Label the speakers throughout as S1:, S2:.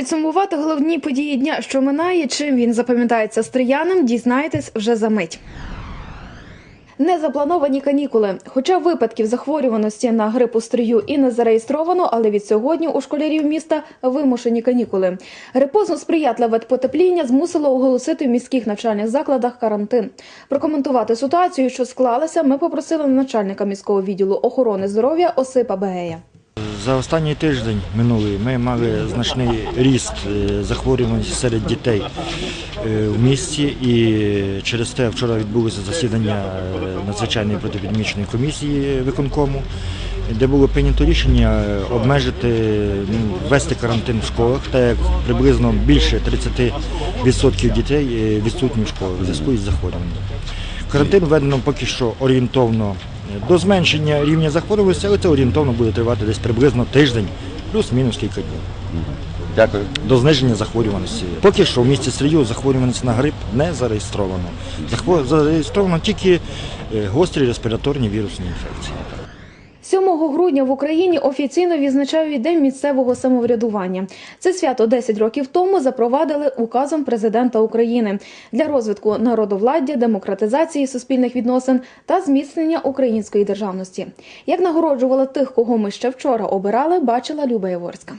S1: Підсумувати головні події дня, що минає, чим він запам'ятається стріянам, дізнаєтесь вже за мить. Незаплановані канікули. Хоча випадків захворюваності на грип у стрію і не зареєстровано, але від сьогодні у школярів міста вимушені канікули. Репозно сприятливе потепління змусило оголосити в міських навчальних закладах карантин. Прокоментувати ситуацію, що склалася, ми попросили начальника міського відділу охорони здоров'я Осипа Бегея.
S2: За останній тиждень минулий ми мали значний ріст е, захворюваності серед дітей е, в місті, і через те вчора відбулося засідання е, надзвичайної протиепідемічної комісії виконкому, де було прийнято рішення обмежити, ну, ввести карантин в школах, так як приблизно більше 30% дітей відсутні в школах в зв'язку із захворюванням. Карантин введено поки що орієнтовно до зменшення рівня захворюваності, але це орієнтовно буде тривати десь приблизно тиждень, плюс-мінус кілька днів.
S3: Дякую.
S2: До зниження захворюваності. Поки що в місті Стрію захворюваність на грип не зареєстровано. Зареєстровано тільки е, гострі респіраторні вірусні інфекції.
S1: 7 грудня в Україні офіційно відзначають День місцевого самоврядування. Це свято 10 років тому запровадили указом президента України для розвитку народовладдя, демократизації суспільних відносин та зміцнення української державності. Як нагороджували тих, кого ми ще вчора обирали, бачила Люба Яворська.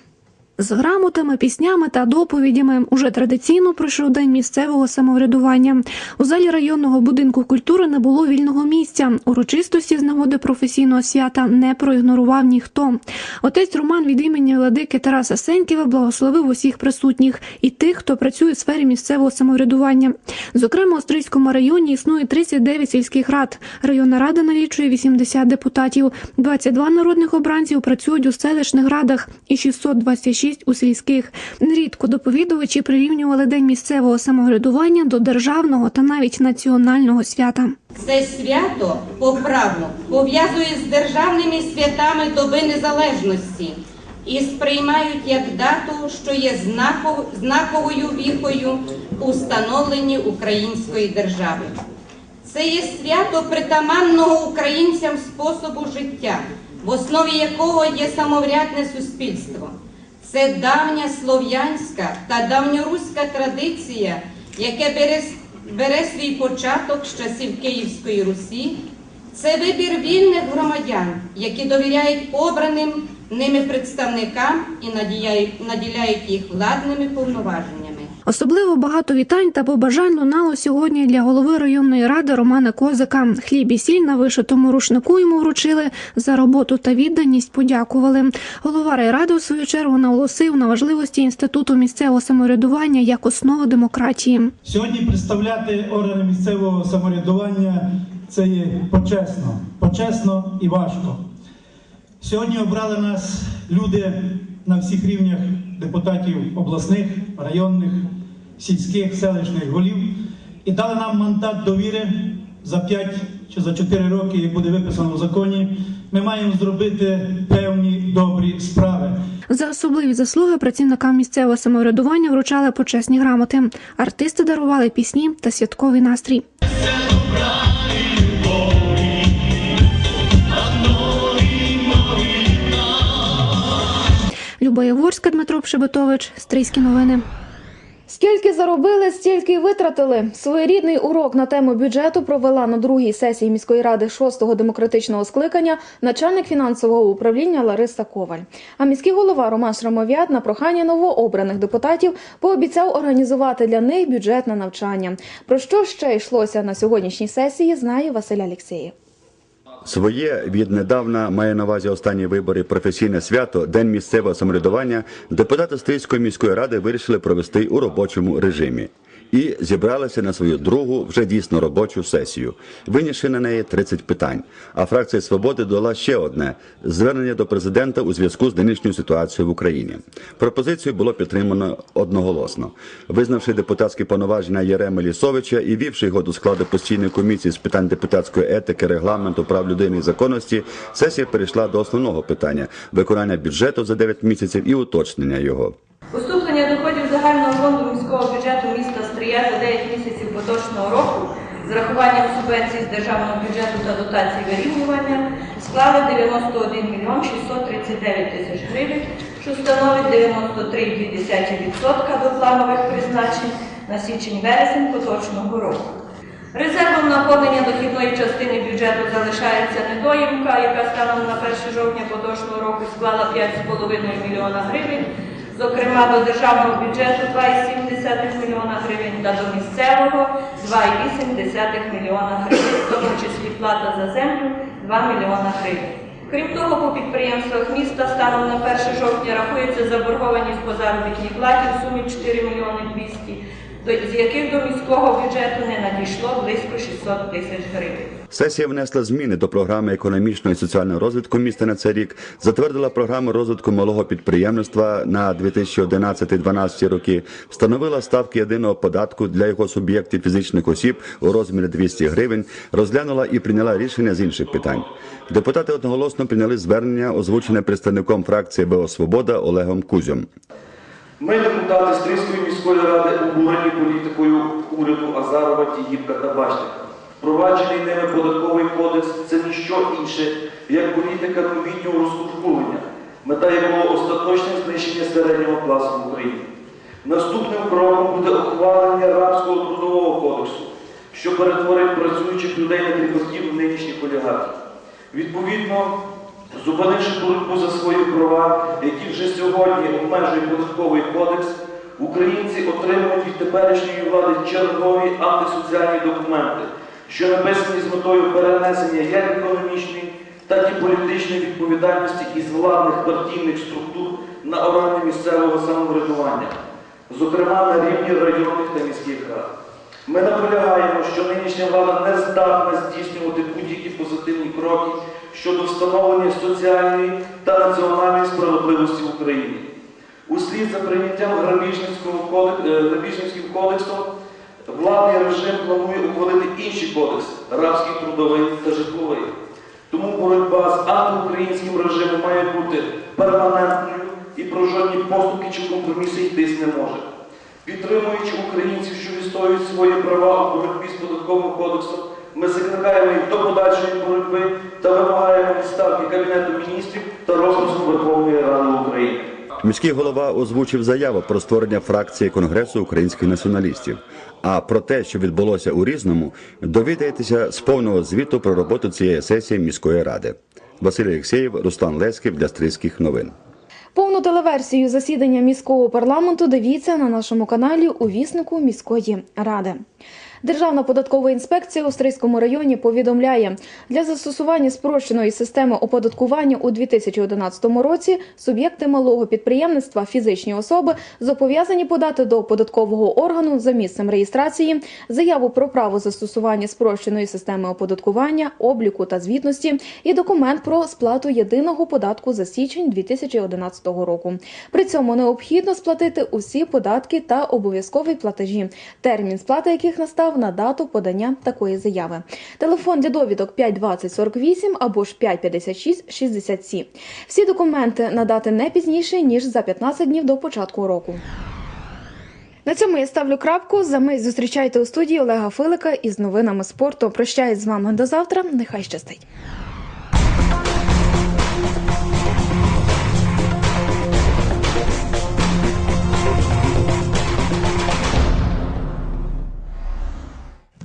S4: З грамотами, піснями та доповідями уже традиційно пройшов день місцевого самоврядування. У залі районного будинку культури не було вільного місця. Урочистості з нагоди професійного свята не проігнорував ніхто. Отець Роман від імені владики Тараса Сеньківа благословив усіх присутніх і тих, хто працює в сфері місцевого самоврядування. Зокрема, у Стрийському районі існує 39 сільських рад. Районна рада налічує 80 депутатів. 22 народних обранців працюють у селищних радах і 626 у сільських. Нерідко доповідувачі прирівнювали день місцевого самоврядування до державного та навіть національного свята.
S5: Це свято по праву пов'язує з державними святами доби незалежності і сприймають як дату, що є знаков- знаковою віхою у української держави. Це є свято притаманного українцям способу життя, в основі якого є самоврядне суспільство. Це давня слов'янська та давньоруська традиція, яке бере, бере свій початок з часів Київської Русі. Це вибір вільних громадян, які довіряють обраним ними представникам і наділяють їх владними повноваженнями.
S4: Особливо багато вітань та побажань лунало сьогодні для голови районної ради Романа Козика. Хліб і сіль на вишитому рушнику йому вручили за роботу та відданість. Подякували. Голова райради у свою чергу наголосив на важливості інституту місцевого самоврядування як основи демократії.
S6: Сьогодні представляти органи місцевого самоврядування це є почесно, почесно і важко. Сьогодні обрали нас люди на всіх рівнях депутатів обласних, районних, сільських, селищних голів і дали нам мандат довіри за 5 чи за 4 роки, як буде виписано в законі. Ми маємо зробити певні добрі справи.
S4: За особливі заслуги працівникам місцевого самоврядування вручали почесні грамоти. Артисти дарували пісні та святковий настрій. Люба Дмитро Пшебетович, Стрийські новини.
S1: Скільки заробили, стільки й витратили. Своєрідний урок на тему бюджету провела на другій сесії міської ради шостого демократичного скликання начальник фінансового управління Лариса Коваль. А міський голова Роман Шрамов'ят на прохання новообраних депутатів пообіцяв організувати для них бюджетне навчання. Про що ще йшлося на сьогоднішній сесії, знає Василь Алєксєєв.
S3: Своє віднедавна має на увазі останні вибори професійне свято День місцевого самоврядування. Депутати Стрийської міської ради вирішили провести у робочому режимі. І зібралися на свою другу, вже дійсно робочу сесію. Винішли на неї 30 питань. А фракція свободи додала ще одне звернення до президента у зв'язку з нинішньою ситуацією в Україні. Пропозицію було підтримано одноголосно. Визнавши депутатські повноваження Єреми Лісовича і вівши його до складу постійної комісії з питань депутатської етики, регламенту, прав людини і законності, сесія перейшла до основного питання виконання бюджету за 9 місяців і уточнення його.
S7: Поступлення доходів загального фонду міського бюджету міста Стрия за 9 місяців поточного року з рахуванням субвенцій з державного бюджету та дотацій вирівнювання склали 91 мільйон 639 тисяч гривень, що становить 93,2% до планових призначень на січень-вересень поточного року. Резервом наповнення дохідної частини бюджету залишається недоїмка, яка станом на 1 жовтня поточного року склала 5,5 мільйона гривень, зокрема до державного бюджету 2,7 мільйона гривень та до місцевого 2,8 мільйона гривень, в тому числі плата за землю 2 мільйона гривень. Крім того, по підприємствах міста станом на 1 жовтня рахується заборгованість по заробітній платі в сумі 4 мільйони 200, до- з яких до міського бюджету не надійшло близько 600 тисяч гривень.
S3: Сесія внесла зміни до програми економічного і соціального розвитку міста на цей рік, затвердила програму розвитку малого підприємництва на 2011-2012 роки, встановила ставки єдиного податку для його суб'єктів фізичних осіб у розмірі 200 гривень, розглянула і прийняла рішення з інших питань. Депутати одноголосно прийняли звернення, озвучене представником фракції БО Свобода Олегом Кузьом.
S8: Ми, депутати Стрийської міської ради, обурені політикою уряду Азарова, Тігіпка та Бачника. Впроваджений ними податковий кодекс це ніщо інше, як політика новітнього розкуркулення, мета якого остаточне знищення середнього класу в Україні. Наступним кроком буде ухвалення рабського трудового кодексу, що перетворить працюючих людей на кріпаків нинішніх олігархів. Відповідно, зупинивши боротьбу за свої права, які вже сьогодні обмежує податковий кодекс, українці отримують від теперішньої влади чергові антисоціальні документи, що написані з метою перенесення як економічної, так і політичної відповідальності із владних партійних структур на органи місцевого самоврядування, зокрема на рівні районних та міських рад. Ми наполягаємо, що нинішня влада не здатна здійснювати будь-які позитивні кроки щодо встановлення соціальної та національної справедливості в Україні. Услід за прийняттям е, Грабіжницьким кодексом владний режим планує ухвалити інші кодекси рабський, трудовий та житловий. Тому боротьба з антиукраїнським режимом має бути перманентною і про жодні поступки чи компроміси йтись не може. Підтримуючи українців, що відстоюють свої права у боротьбі з податковим кодексом, ми закликаємо їх до подальшої боротьби та вимагаємо відставки Кабінету міністрів та розпуску Верховної Ради України.
S3: Міський голова озвучив заяву про створення фракції Конгресу українських націоналістів. А про те, що відбулося у Різному, довідаєтеся з повного звіту про роботу цієї сесії міської ради. Василь Олексєєв, Руслан Лесків для Стрийських новин.
S1: Повну телеверсію засідання міського парламенту дивіться на нашому каналі у віснику міської ради. Державна податкова інспекція у Стрийському районі повідомляє, для застосування спрощеної системи оподаткування у 2011 році суб'єкти малого підприємництва, фізичні особи зобов'язані подати до податкового органу за місцем реєстрації заяву про право застосування спрощеної системи оподаткування, обліку та звітності і документ про сплату єдиного податку за січень 2011 року. При цьому необхідно сплатити усі податки та обов'язкові платежі, термін сплати яких настав на дату подання такої заяви. Телефон для довідок 520 48 або ж 556 67. Всі документи надати не пізніше ніж за 15 днів до початку року. На цьому я ставлю крапку. За мить зустрічайте у студії Олега Филика із новинами спорту. Прощаюсь з вами до завтра. Нехай щастить.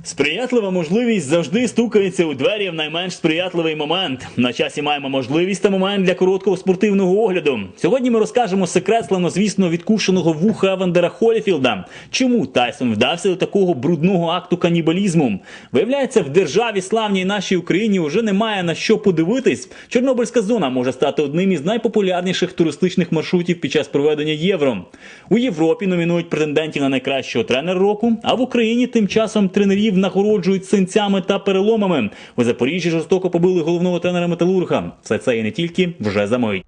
S9: Сприятлива можливість завжди стукається у двері в найменш сприятливий момент. На часі маємо можливість та момент для короткого спортивного огляду. Сьогодні ми розкажемо секрет славнозвісно відкушеного вуха Евандера Холіфілда. Чому Тайсон вдався до такого брудного акту канібалізму? Виявляється, в державі славній нашій Україні вже немає на що подивитись. Чорнобильська зона може стати одним із найпопулярніших туристичних маршрутів під час проведення євро. У Європі номінують претендентів на найкращого тренера року, а в Україні тим часом тренерів нагороджують синцями та переломами. У Запоріжжі жорстоко побили головного тренера Металурга. Все це і не тільки вже за мить.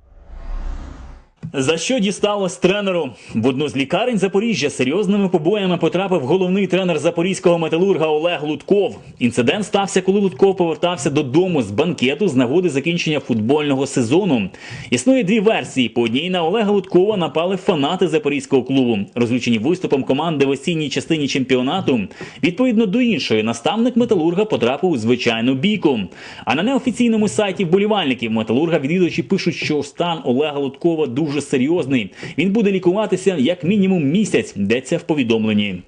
S9: За що дісталось тренеру? В одну з лікарень Запоріжжя серйозними побоями потрапив головний тренер запорізького металурга Олег Лутков. Інцидент стався, коли Лутков повертався додому з банкету з нагоди закінчення футбольного сезону. Існує дві версії. По одній на Олега Луткова напали фанати запорізького клубу, розлючені виступом команди в осінній частині чемпіонату. Відповідно до іншої, наставник металурга потрапив у звичайну бійку. А на неофіційному сайті вболівальників металурга відвідувачі пишуть, що стан Олега Луткова дуже дуже серйозний. Він буде лікуватися як мінімум місяць, йдеться в повідомленні.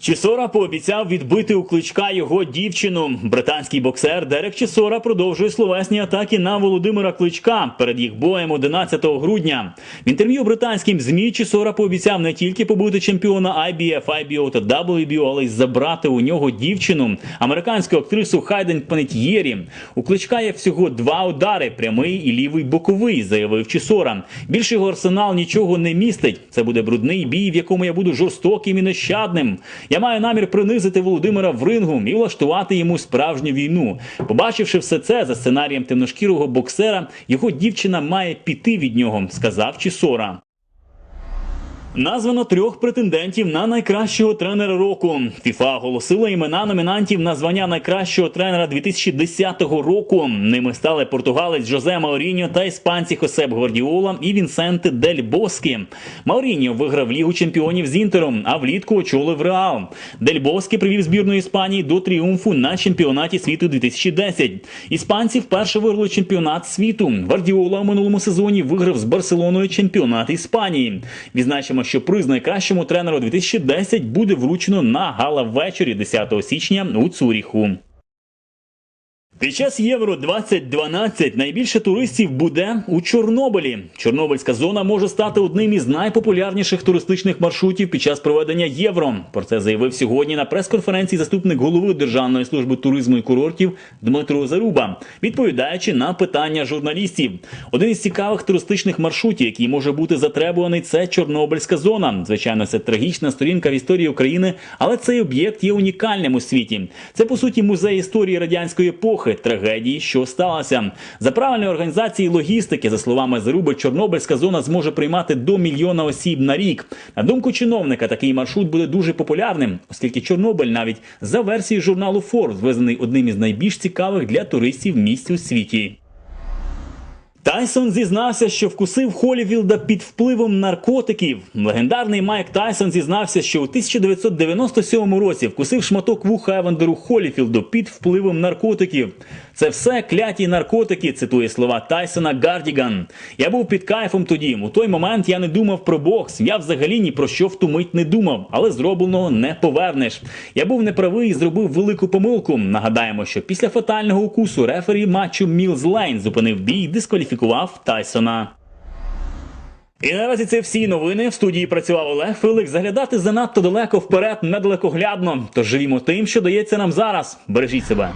S9: Чісора пообіцяв відбити у кличка його дівчину. Британський боксер Дерек Чісора продовжує словесні атаки на Володимира Кличка перед їх боєм 11 грудня. В інтерв'ю британським змі Чісора пообіцяв не тільки побити чемпіона IBF, IBO та WBO, але й забрати у нього дівчину, американську актрису Хайден Панетьєрі. У кличка є всього два удари: прямий і лівий боковий, заявив Чісора. Більше його арсенал нічого не містить. Це буде брудний бій, в якому я буду жорстоким і нещадним. Я маю намір принизити Володимира в рингу і влаштувати йому справжню війну. Побачивши все це за сценарієм темношкірого боксера, його дівчина має піти від нього, сказав Чісора. Названо трьох претендентів на найкращого тренера року. ФІФА оголосила імена номінантів на звання найкращого тренера 2010 року. Ними стали португалець Жозе Мауріньо та іспанці Хосеп Гвардіола і Вінсенте Дель Боскі. Мауріньо виграв Лігу чемпіонів з Інтером, а влітку очолив Реал. Дель Боскі привів збірну Іспанії до тріумфу на чемпіонаті світу 2010. Іспанці вперше виграли чемпіонат світу. Гвардіола у минулому сезоні виграв з Барселоною чемпіонат Іспанії. Відзначимо, що приз найкращому тренеру 2010 буде вручено на гала-вечорі 10 січня у Цуріху. Під час Євро 2012 найбільше туристів буде у Чорнобилі. Чорнобильська зона може стати одним із найпопулярніших туристичних маршрутів під час проведення євро. Про це заявив сьогодні на прес-конференції заступник голови Державної служби туризму і курортів Дмитро Заруба, відповідаючи на питання журналістів. Один із цікавих туристичних маршрутів, який може бути затребуваний, це Чорнобильська зона. Звичайно, це трагічна сторінка в історії України, але цей об'єкт є унікальним у світі. Це по суті музей історії радянської епохи, трагедії, що сталося. За правильної організації логістики, за словами Заруби, Чорнобильська зона зможе приймати до мільйона осіб на рік. На думку чиновника, такий маршрут буде дуже популярним, оскільки Чорнобиль навіть за версією журналу Forbes визнаний одним із найбільш цікавих для туристів місць у світі. Тайсон зізнався, що вкусив Холівілда під впливом наркотиків. Легендарний Майк Тайсон зізнався, що у 1997 році вкусив шматок вуха Евандеру Холіфілду під впливом наркотиків. Це все кляті наркотики, цитує слова Тайсона Гардіган. Я був під кайфом тоді. У той момент я не думав про бокс. Я взагалі ні про що в ту мить не думав, але зробленого не повернеш. Я був неправий і зробив велику помилку. Нагадаємо, що після фатального укусу рефері матчу Мілз Лейн зупинив бій і дискваліфікував Тайсона. І наразі це всі новини. В студії працював Олег Филик. Заглядати занадто далеко вперед недалекоглядно. Тож живімо тим, що дається нам зараз. Бережіть себе.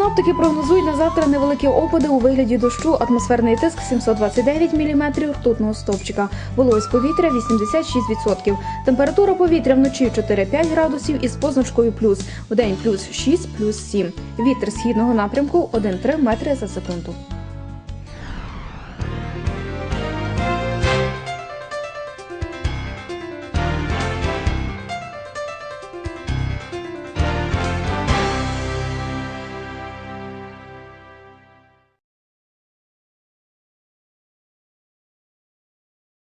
S1: Синоптики прогнозують на завтра невеликі опади у вигляді дощу, атмосферний тиск 729 мм ртутного стовпчика, вологість повітря 86%. Температура повітря вночі 4-5 градусів із позначкою плюс, в день плюс 6, плюс 7. Вітер східного напрямку 1-3 метри за секунду.